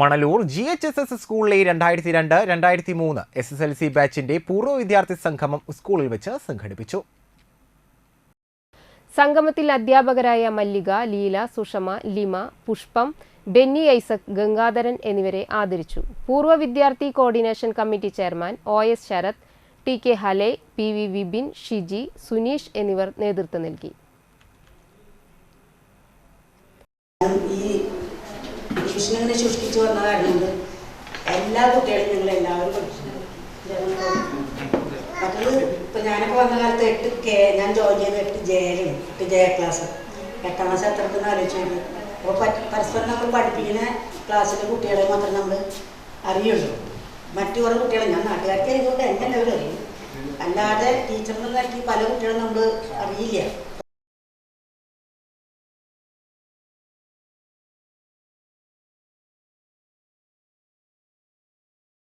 Manalur G H S S സ്കൂളിലെ രണ്ടായിരത്തി രണ്ട് രണ്ടായിരത്തി മൂന്ന് എസ് എസ് എൽ സി ബാച്ചിന്റെ പൂർവ വിദ്യാർത്ഥി സംഗമം സ്കൂളിൽ വെച്ച് സംഘടിപ്പിച്ചു. സംഗമത്തിൽ അധ്യാപകരായ മല്ലിക ലീല സുഷമ ലിമ പുഷ്പം ബെന്നി ഐസക് ഗംഗാധരൻ എന്നിവരെ ആദരിച്ചു. പൂർവ വിദ്യാർത്ഥി coordination committee chairman O S Sarath T K ഹലെ P V Vipin Shiji Suneesh എന്നിവർ നേതൃത്വം നൽകി. ട്യൂഷൻ ഇങ്ങനെ സൃഷ്ടിച്ചു വന്ന കൊണ്ട് എല്ലാ കുട്ടികളും ഞങ്ങൾ എല്ലാവരും മറ്റത് ഇപ്പൊ ഞാനൊക്കെ വന്ന കാലത്ത് എട്ട് കെ ഞാൻ ജോയിൻ ചെയ്ത് എട്ട് ജയിലും എട്ട് ജയ ക്ലാസ് എട്ടാം ക്ലാസ് എത്ര ഉണ്ടെന്ന് നോക്കി. അപ്പോൾ പരസ്പരം നമ്മൾ പഠിപ്പിക്കുന്ന ക്ലാസ്സിലെ കുട്ടികളെ മാത്രം നമ്മൾ അറിയുള്ളൂ. മറ്റു കുറേ കുട്ടികളെ ഞാൻ നാട്ടുകാർക്ക് അറിയുന്നുണ്ട് എന്നെ എല്ലാവരും അറിയും. അല്ലാതെ ടീച്ചറിനെ നൽകി പല കുട്ടികളും നമ്മൾ അറിയില്ല.